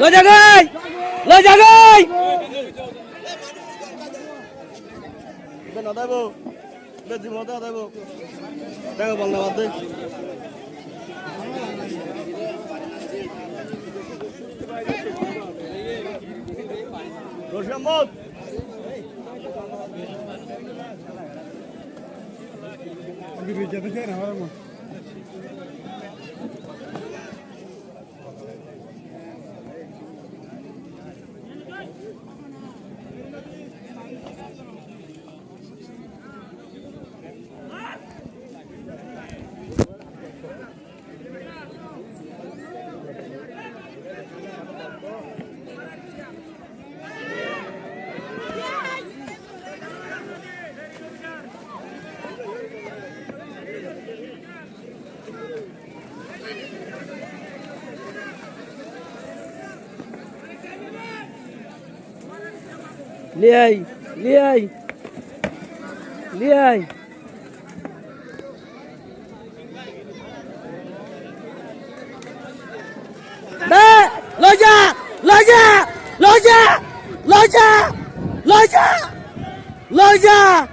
লো জাগাই লো জাগাই। নদাইব বেশি মতো নদাইব দেখো বল বাদ দে। अभी रिजर्वेशन हमारा Liai, liai, liai. Bé, lôi ra, lôi ra, lôi ra, lôi ra, lôi ra, lôi ra.